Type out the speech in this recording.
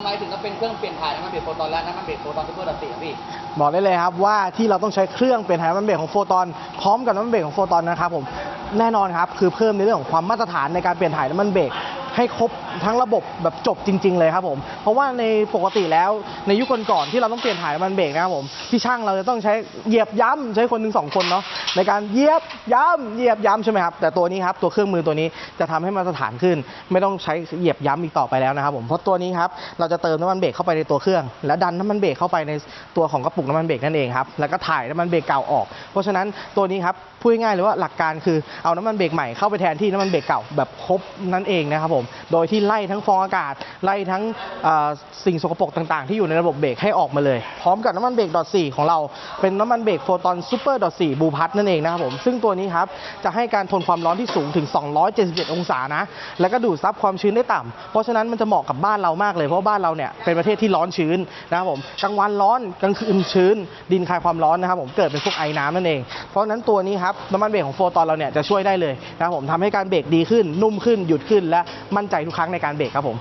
ทำไมถึงต้องเป็นเครื่องเปลี่ยนถ่ายน้ำมันเบรกโฟตอนและน้ำมันเบรกโฟตอนซูเปอร์ดอสี่ครับพี่ บอกได้เลยครับว่าที่เราต้องใช้เครื่องเป็นไฮน้ำมันเบรกของโฟตอนพร้อมกับน้ำมันเบรกของโฟตอนนะครับผมแน่นอนครับคือเพิ่มในเรื่องของความมาตรฐานในการเปลี่ยนถ่ายน้ำมันเบรกให้ครบทั้งระบบแบบจบจริง ๆ เลยครับผมเพราะว่าในปกติแล้วในยุคก่อนๆที่เราต้องเปลี่ยนถ่ายน้ำมันเบรกนะครับผมพี่ช่างเราจะต้องใช้เหยียบย้ำใช้คนถึงสองคนเนาะในการเหยียบย้ำเหยียบย้ำใช่ไหมครับแต่ตัวนี้ครับตัวเครื่องมือตัวนี้จะทำให้มาตรฐานขึ้น ไม่ต้องใช้เหยียบย้ำอีกต่อไปแล้วนะครับผมเพราะตัวนี้ครับเราจะเติมน้ำมันเบรกเข้าไปในตัวเครื่อง และดันน้ำมันเบรกเข้าไปในตัวของกระปุกน้ำมันเบรกนั่นเองครับแล้วก็ถ่ายน้ำมันเบรกเก่าออก เพราะฉะนั้นตัวนี้ครับพูดง่ายเลยว่าหลักการคือเอาน้ำมันเบรกใหม่เข้าไปแทนที่น้ำมันเบรกเก่าแบบครบนั่นเองนะครับผม โดยที่ไล่ทั้งฟองอากาศ ไล่ทั้งสิ่งสกปรกต่างๆ ที่อยู่ในระบบเบรกให้ออกมาเลย พร้อมกับน้ำมันเบรกดอท4ของเราเป็นน้ำมันเบรกโฟตอนซูเปอร์ดอท4บูพัทนั่นเองนะครับผมซึ่งตัวนี้ครับจะให้การทนความร้อนที่สูงถึง 277 องศานะแล้วก็ดูดซับความชื้นได้ต่ำเพราะฉะนั้นมันจะเหมาะกับบ้านเรามากเลยเพราะบ้านเราเนี่ยเป็นประเทศที่ร้อนชื้นนะครับผมกลางวันร้อนกลางคืนชื้น ดินคายความร้อนนะครับผมเกิดเป็นพวกไอน้ำนั่นเอง เพราะฉะนั้นตัวนี้ครับน้ำมันเบรกของโฟตอนเราเนี่ยจะช่วยได้เลยนะครับผมทำให้การเบรกดีขึ้นนุ่มขึ้นหยุดขึ้นและ มั่นใจทุกครั้งในการเบรกครับผม